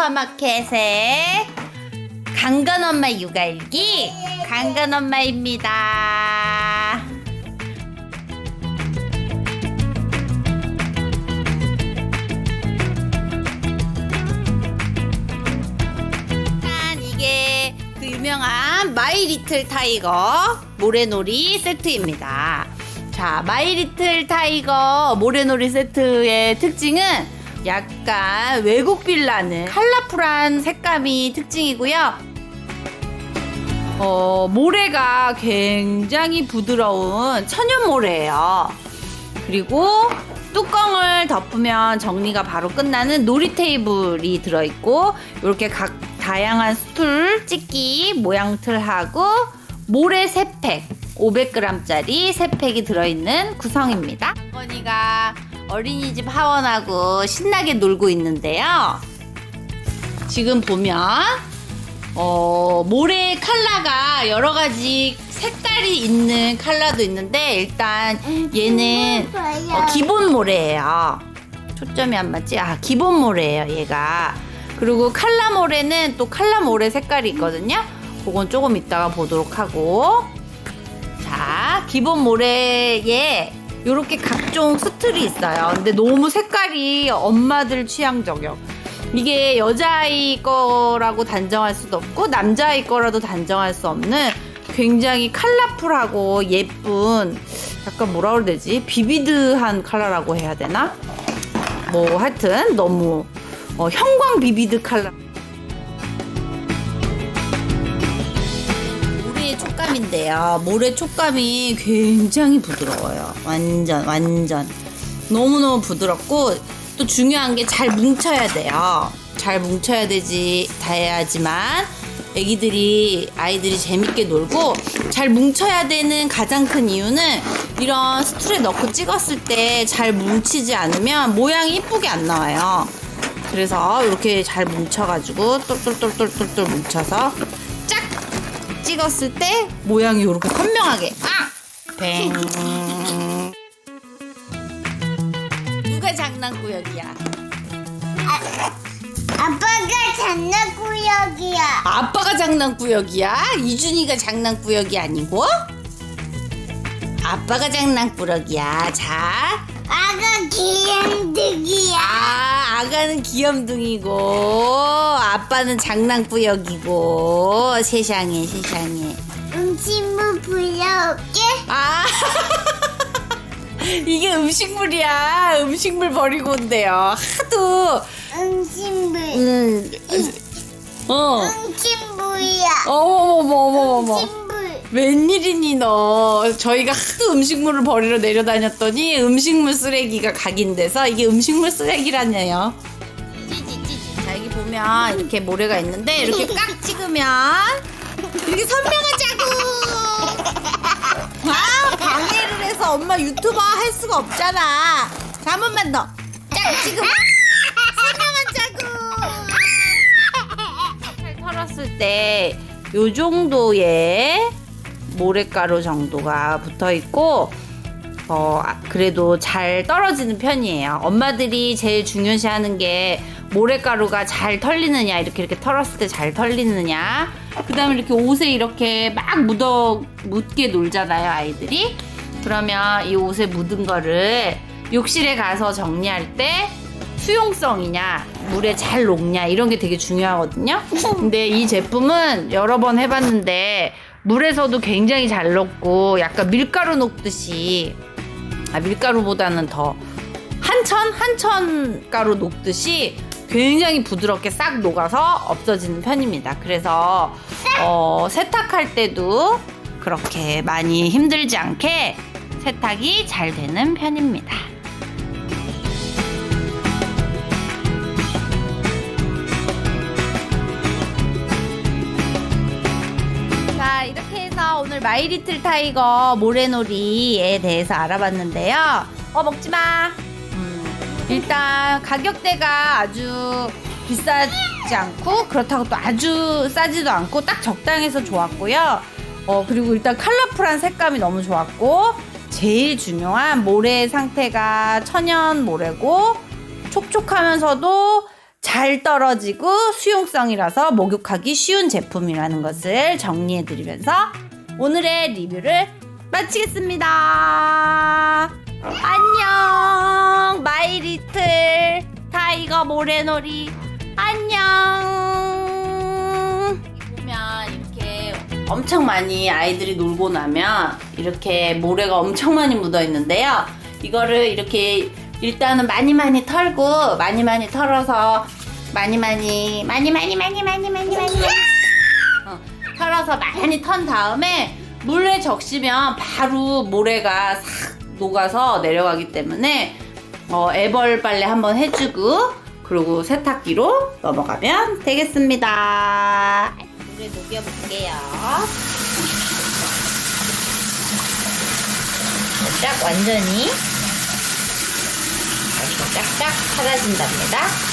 슈퍼마켓의 강건 엄마 육아일기 강건 엄마입니다. 일단 이게 그 유명한 마이 리틀 타이거 모래놀이 세트입니다. 자, 마이 리틀 타이거 모래놀이 세트의 특징은 약간 외국 빌라는 컬러풀한 색감이 특징이고요. 어, 모래가 굉장히 부드러운 천연 모래예요. 그리고 뚜껑을 덮으면 정리가 바로 끝나는 놀이 테이블이 들어있고 이렇게 각 다양한 스툴, 찍기, 모양 틀하고 모래 3팩 500g짜리 3팩이 들어있는 구성입니다. 어머니가 어린이집 하원하고 신나게 놀고 있는데요. 지금 보면 어, 모래 컬러가 여러 가지 색깔이 있는 컬러도 있는데 일단 얘는 어, 기본 모래예요. 초점이 안 맞지? 아, 기본 모래예요, 얘가. 그리고 칼라 모래는 또 칼라 모래 색깔이 있거든요. 그건 조금 이따가 보도록 하고. 자, 기본 모래에 이렇게 각종 스틀이 있어요. 근데 너무 색깔이 엄마들 취향 저격. 이게 여자아이 거라고 단정할 수도 없고 남자아이 거라도 단정할 수 없는 굉장히 컬러풀하고 예쁜 약간 뭐라 그래야 되지? 비비드한 컬러라고 해야 되나? 뭐 하여튼 너무 어, 형광 비비드 컬러 촉감인데요. 모래 촉감이 굉장히 부드러워요. 완전 완전 너무너무 부드럽고 또 중요한 게 잘 뭉쳐야 돼요. 잘 뭉쳐야 되지 돼야지만 애기들이 아이들이 재밌게 놀고 잘 뭉쳐야 되는 가장 큰 이유는 이런 스툴에 넣고 찍었을 때 잘 뭉치지 않으면 모양이 이쁘게 안 나와요. 그래서 이렇게 잘 뭉쳐가지고 똘똘똘똘똘똘 뭉쳐서 짝 찍었을 때 모양이 이렇게 선명하게 아! 뱅 누가 장난꾸러기야? 아빠가 장난꾸러기야. 아빠가 장난꾸러기야? 이준이가 장난꾸러기 아니고? 아빠가 장난꾸러기야. 자, 아가 귀염둥이야. 아, 아가는 귀염둥이고, 아빠는 장난꾸러기고, 세상에, 세상에. 음식물 불러올게. 아, 이게 음식물이야. 음식물 버리고 온대요. 하도, 음식물. 음, 어, 음식물이야. 어머머머머머머. 음식물. 웬일이니 너? 저희가 하도 음식물을 버리러 내려다녔더니 음식물 쓰레기가 각인돼서 이게 음식물 쓰레기라네요. 자 여기 보면 이렇게 모래가 있는데 이렇게 깍 찍으면 이렇게 선명하자고. 아 방해를 해서 엄마 유튜버 할 수가 없잖아. 자 한 번만 더쫙 찍으면 선명하자고. 잘 털었을 때 요 정도의 모래가루 정도가 붙어 있고 어 아, 그래도 잘 떨어지는 편이에요. 엄마들이 제일 중요시하는 게 모래가루가 잘 털리느냐 이렇게 이렇게 털었을 때 잘 털리느냐 그 다음에 이렇게 옷에 이렇게 막 묻어 묻게 놀잖아요 아이들이 그러면 이 옷에 묻은 거를 욕실에 가서 정리할 때 수용성이냐 물에 잘 녹냐 이런 게 되게 중요하거든요. 근데 이 제품은 여러 번 해봤는데 물에서도 굉장히 잘 녹고 약간 밀가루 녹듯이 아 밀가루보다는 더 한천 한천 가루 녹듯이 굉장히 부드럽게 싹 녹아서 없어지는 편입니다. 그래서 어, 세탁할 때도 그렇게 많이 힘들지 않게 세탁이 잘 되는 편입니다. 오늘 마이리틀 타이거 모래놀이에 대해서 알아봤는데요. 어, 먹지 마. 음, 일단 가격대가 아주 비싸지 않고 그렇다고 또 아주 싸지도 않고 딱 적당해서 좋았고요. 어, 그리고 일단 컬러풀한 색감이 너무 좋았고 제일 중요한 모래 상태가 천연 모래고 촉촉하면서도 잘 떨어지고 수용성이라서 목욕하기 쉬운 제품이라는 것을 정리해드리면서 오늘의 리뷰를 마치겠습니다. 안녕, 마이 리틀 타이거 모래놀이. 안녕. 보면 이렇게 엄청 많이 아이들이 놀고 나면 이렇게 모래가 엄청 많이 묻어 있는데요. 이거를 이렇게 일단은 많이 많이 털고 많이 많이 털어서 많이 많이 많이 많이 많이 많이 많이 많이 어, 털어서 많이 턴 다음에 물에 적시면 바로 모래가 싹 녹아서 내려가기 때문에 어, 애벌 빨래 한번 해주고 그리고 세탁기로 넘어가면 되겠습니다. 물에 녹여볼게요. 쫙 완전히 쫙쫙 사라진답니다.